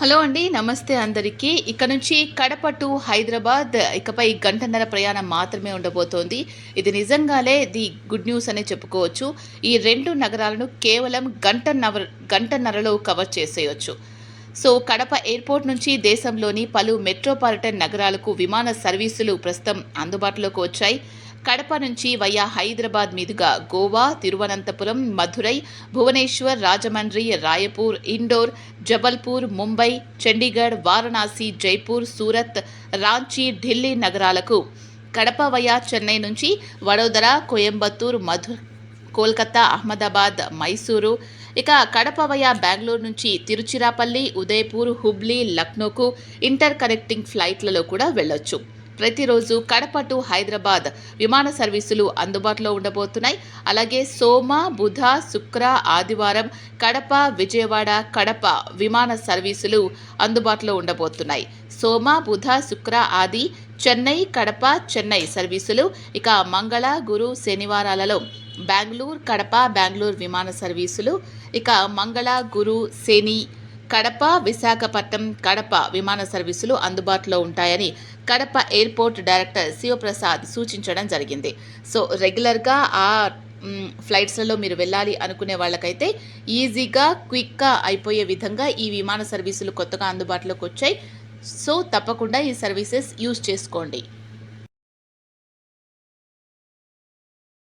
Hello అండి నమస్తే అందరికీ. ఇక్కడ నుంచి కడప టు హైదరాబాద్ ఇకపై గంటన్నర ప్రయాణం మాత్రమే ఉండబోతోంది. ఇది నిజంగానే ది గుడ్ న్యూస్ అనే చెప్పుకోవచ్చు. ఈ రెండు నగరాలను కేవలం గంటన్నర గంటన్నరలో కవర్ చేసేయచ్చు. సో కడప ఎయిర్పోర్ట్ నుంచి దేశంలోని పలు మెట్రోపాలిటన్ నగరాలకు విమాన సర్వీసులు ప్రస్తుతం అందుబాటులోకి వచ్చాయి. కడప నుంచి వయా హైదరాబాద్ మీదుగా గోవా తిరువనంతపురం మధురై భువనేశ్వర్ రాజమండ్రి రాయపూర్ ఇండోర్ జబల్పూర్ ముంబై చండీగఢ్ వారణాసి జైపూర్ సూరత్ రాంచీ ఢిల్లీ నగరాలకు కడప వయా చెన్నై నుంచి వడోదర కోయంబత్తూర్ మధు కోల్కతా అహ్మదాబాద్ మైసూరు. ఇక కడప వయా బెంగళూరు నుంచి తిరుచిరాపల్లి ఉదయపూర్ హుబ్లీ లక్నోకు ఇంటర్ కనెక్టింగ్ ఫ్లైట్లలో కూడా వెళ్ళొచ్చు. ప్రతిరోజు కడప టు హైదరాబాద్ విమాన సర్వీసులు అందుబాటులో ఉండబోతున్నాయి. అలాగే సోమ బుధ శుక్ర ఆదివారం కడప విజయవాడ కడప విమాన సర్వీసులు అందుబాటులో ఉండబోతున్నాయి. సోమ బుధ శుక్ర ఆది చెన్నై కడప చెన్నై సర్వీసులు. ఇక మంగళ గురు శనివారాలలో బెంగళూరు కడప బెంగళూరు విమాన సర్వీసులు. ఇక మంగళ గురు శని కడప విశాఖపట్నం కడప విమాన సర్వీసులు అందుబాటులో ఉంటాయని కడప ఎయిర్పోర్ట్ డైరెక్టర్ శివప్రసాద్ సూచించడం జరిగింది. సో రెగ్యులర్గా ఆ ఫ్లైట్స్లలో మీరు వెళ్ళాలి అనుకునే వాళ్ళకైతే ఈజీగా క్విక్గా అయిపోయే విధంగా ఈ విమాన సర్వీసులు కొత్తగా అందుబాటులోకి వచ్చాయి. సో తప్పకుండా ఈ సర్వీసెస్ యూజ్ చేసుకోండి.